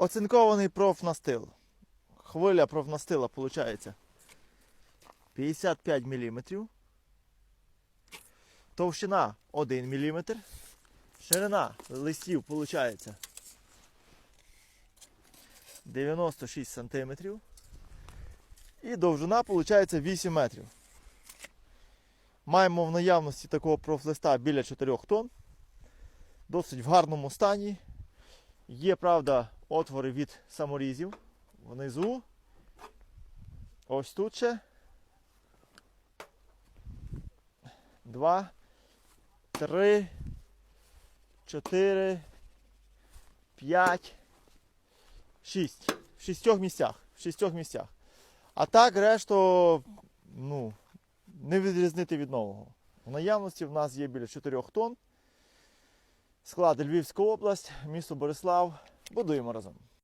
Оцинкований профнастил. Хвиля профнастила виходить 55 мм. Товщина 1 мм. Ширина листів виходить 96 см. І довжина виходить 8 метрів. Маємо в наявності такого профлиста біля 4 тонн. Досить в гарному стані. Є, правда, отвори від саморізів внизу. Ось тут ще. Два, три, чотири, п'ять, шість. В шістьох місцях. В шістьох місцях. А так решту, ну, не відрізнити від нового. В наявності в нас є біля 4 тонн. Склад Львівська область, місто Борислав. Будуємо разом.